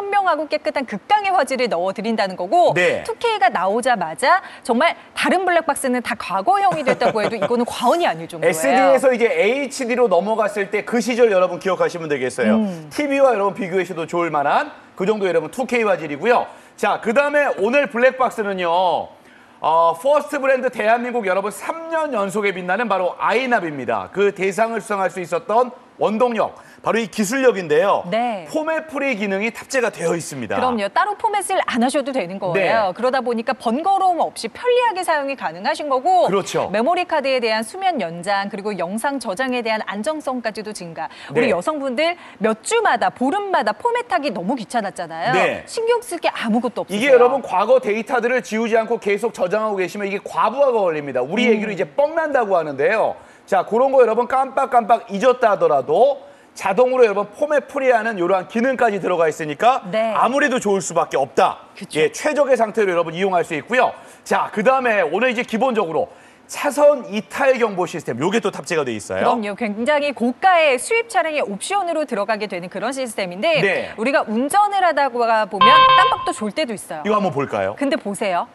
선명하고 깨끗한 극강의 화질을 넣어드린다는 거고 네. 2K가 나오자마자 정말 다른 블랙박스는 다 과거형이 됐다고 해도 이거는 과언이 아닐 정도예요. SD에서 이제 HD로 넘어갔을 때 그 시절 여러분 기억하시면 되겠어요. 음. TV와 여러분 비교해셔도 좋을 만한 그 정도 여러분 2K 화질이고요. 자, 그 다음에 오늘 블랙박스는요. 어, 퍼스트 브랜드 대한민국 여러분 3년 연속에 빛나는 바로 아이납입니다. 그 대상을 수상할 수 있었던 원동력, 바로 이 기술력인데요. 네. 포맷 프리 기능이 탑재가 되어 있습니다. 그럼요. 따로 포맷을 안 하셔도 되는 거예요. 네. 그러다 보니까 번거로움 없이 편리하게 사용이 가능하신 거고 그렇죠. 메모리 카드에 대한 수면 연장 그리고 영상 저장에 대한 안정성까지도 증가. 우리 네. 여성분들 몇 주마다 보름마다 포맷하기 너무 귀찮았잖아요. 네. 신경 쓸 게 아무것도 없어요. 이게 여러분 과거 데이터들을 지우지 않고 계속 저장하고 계시면 이게 과부하가 걸립니다. 우리 음. 얘기로 이제 뻥 난다고 하는데요. 자, 그런 거 여러분 깜빡깜빡 잊었다 하더라도 자동으로 여러분 포맷 프리하는 이러한 기능까지 들어가 있으니까 네. 아무래도 좋을 수밖에 없다. 그쵸. 예, 최적의 상태로 여러분 이용할 수 있고요. 자, 그다음에 오늘 이제 기본적으로 차선 이탈 경보 시스템 요게 또 탑재가 돼 있어요. 그럼요. 굉장히 고가의 수입 차량의 옵션으로 들어가게 되는 그런 시스템인데 네. 우리가 운전을 하다가 보면 깜빡도 졸 때도 있어요. 이거 한번 볼까요? 근데 보세요.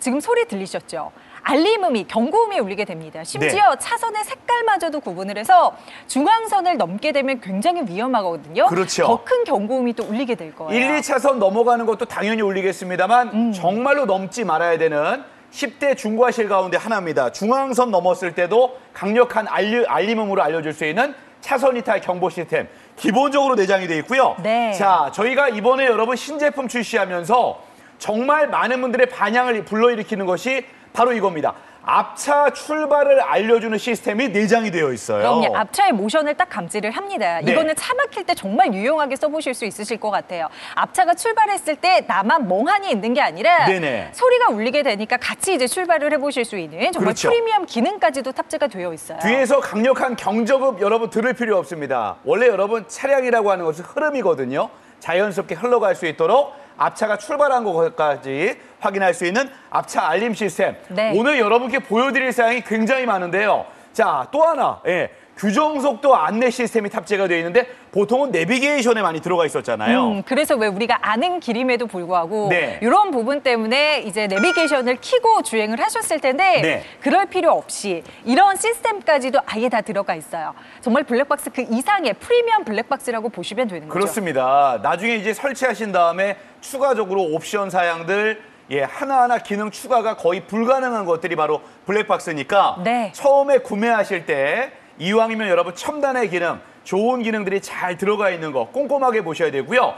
지금 소리 들리셨죠? 알림음이 경고음이 울리게 됩니다. 심지어 네. 차선의 색깔마저도 구분을 해서 중앙선을 넘게 되면 굉장히 위험하거든요. 그렇죠. 더 큰 경고음이 또 울리게 될 거예요. 1, 2차선 넘어가는 것도 당연히 울리겠습니다만 음. 정말로 넘지 말아야 되는 10대 중과실 가운데 하나입니다. 중앙선 넘었을 때도 강력한 알리, 알림음으로 알려줄 수 있는 차선 이탈 경보 시스템 기본적으로 내장이 돼 있고요. 네. 자, 저희가 이번에 여러분 신제품 출시하면서 정말 많은 분들의 반향을 불러일으키는 것이 바로 이겁니다. 앞차 출발을 알려주는 시스템이 내장이 되어 있어요. 그럼요. 앞차의 모션을 딱 감지를 합니다. 네. 이거는 차 막힐 때 정말 유용하게 써보실 수 있으실 것 같아요. 앞차가 출발했을 때 나만 멍하니 있는 게 아니라 네네. 소리가 울리게 되니까 같이 이제 출발을 해보실 수 있는 정말 그렇죠. 프리미엄 기능까지도 탑재가 되어 있어요. 뒤에서 강력한 경적음 여러분 들을 필요 없습니다. 원래 여러분 차량이라고 하는 것은 흐름이거든요. 자연스럽게 흘러갈 수 있도록 앞차가 출발한 것까지 확인할 수 있는 앞차 알림 시스템. 네. 오늘 여러분께 보여드릴 사항이 굉장히 많은데요. 자, 또 하나. 예. 규정 속도 안내 시스템이 탑재가 되어 있는데 보통은 내비게이션에 많이 들어가 있었잖아요. 음, 그래서 왜 우리가 아는 길임에도 불구하고 네. 이런 부분 때문에 이제 내비게이션을 켜고 주행을 하셨을 텐데 네. 그럴 필요 없이 이런 시스템까지도 아예 다 들어가 있어요. 정말 블랙박스 그 이상의 프리미엄 블랙박스라고 보시면 되는 거죠. 그렇습니다. 나중에 이제 설치하신 다음에 추가적으로 옵션 사양들 예, 하나하나 기능 추가가 거의 불가능한 것들이 바로 블랙박스니까 네. 처음에 구매하실 때 이왕이면 여러분 첨단의 기능, 좋은 기능들이 잘 들어가 있는 거 꼼꼼하게 보셔야 되고요.